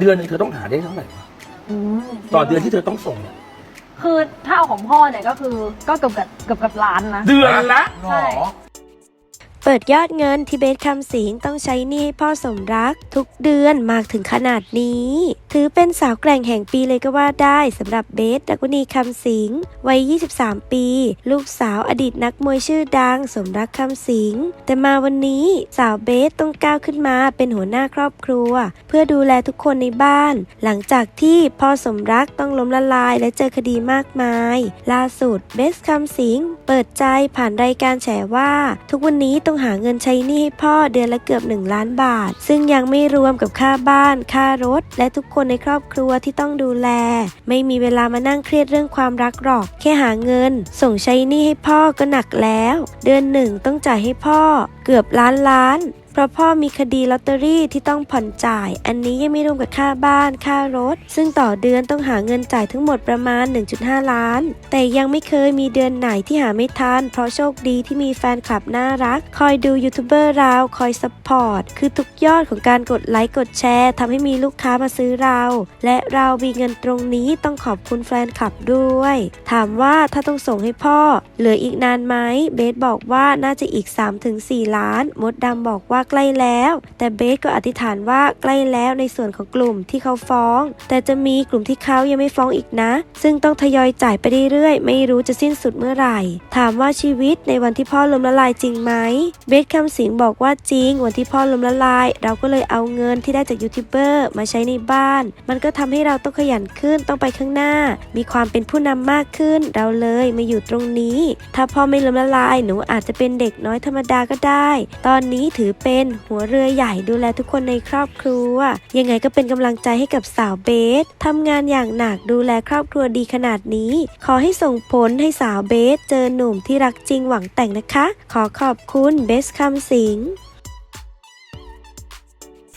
เดือนหนึงเธอต้องหาได้เท่าไหร่วะอืมต่อเดือนที่เธอต้องส่งเนี่ยคือถ้าเอาของพ่อเนี่ยก็คือก็เกือบกับเกือบกับล้านนะ เดือนละใช่เปิดยอดเงินที่เบสคำสิงต้องใช้หนี้ให้พ่อสมรัก ทุกเดือนมากถึงขนาดนี้ถือเป็นสาวแกร่งแห่งปีเลยก็ว่าได้สำหรับเบสดักวณีคำสิงวัย 23 ปี ลูกสาวอดีตนักมวยชื่อดัง สมรักคำสิงแต่มาวันนี้สาวเบสต้องก้าวขึ้นมาเป็นหัวหน้าครอบครัว เพื่อดูแลทุกคนในบ้าน หลังจากที่พ่อสมรักต้องล้มละลายและเจอคดีมากมาย ล่าสุดเบสคำสิงเปิดใจผ่านรายการแฉว่า ทุกวันนี้ต้องหาเงินใช้หนี้ให้พ่อเดือนละเกือบ 1 ล้านบาท ซึ่งยังไม่รวมกับค่าบ้าน ค่ารถ และทุกคนคนในครอบครัวที่ต้องดูแล ไม่มีเวลามานั่งเครียดเรื่องความรักหรอก แค่หาเงิน ส่งใช้หนี้ให้พ่อก็หนักแล้ว เดือนหนึ่งต้องจ่ายให้พ่อ เกือบล้านล้านเพราะพ่อมีคดีลอตเตอรี่ที่ต้องผ่อนจ่าย อันนี้ยังไม่รวมกับค่าบ้าน ค่ารถ ซึ่งต่อเดือนต้องหาเงินจ่ายทั้งหมดประมาณ 1.5 ล้าน แต่ยังไม่เคยมีเดือนไหนที่หาไม่ทัน เพราะโชคดีที่มีแฟนคลับน่ารัก คอยดูยูทูบเบอร์เรา คอยซัพพอร์ต คือทุกยอดของการกดไลค์ กดแชร์ทำให้มีลูกค้ามาซื้อเรา และเรามีเงินตรงนี้ต้องขอบคุณแฟนคลับด้วย ถามว่าถ้าต้องส่งให้พ่อ เหลืออีกนานไหม เบสบอกว่าน่าจะอีก 3-4 ล้าน มดดำบอกว่าใกล้แล้ว แต่เบสก็อธิษฐานว่าใกล้แล้วในส่วนของกลุ่มที่เขาฟ้อง แต่จะมีกลุ่มที่เขายังไม่ฟ้องอีกนะ ซึ่งต้องทยอยจ่ายไปเรื่อยๆ ไม่รู้จะสิ้นสุดเมื่อไหร่ ถามว่าชีวิตในวันที่พ่อล้มละลายจริงไหม เบสคำสิงบอกว่าจริง วันที่พ่อล้มละลาย เราก็เลยเอาเงินที่ได้จากยูทูบเบอร์มาใช้ในบ้าน มันก็ทำให้เราต้องขยันขึ้นต้องไปข้างหน้า มีความเป็นผู้นำมากขึ้น เราเลยมาอยู่ตรงนี้ ถ้าพ่อไม่ล้มละลายหนูอาจจะเป็นเด็กน้อยธรรมดาก็ได้ ตอนนี้ถือเปเป็นหัวเรือใหญ่ดูแลทุกคนในครอบครัว ยังไงก็เป็นกำลังใจให้กับสาวเบสทำงานอย่างหนักดูแลครอบครัวดีขนาดนี้ ขอให้ส่งผลให้สาวเบสเจอหนุ่มที่รักจริงหวังแต่งนะคะ ขอขอบคุณเบสคำสิง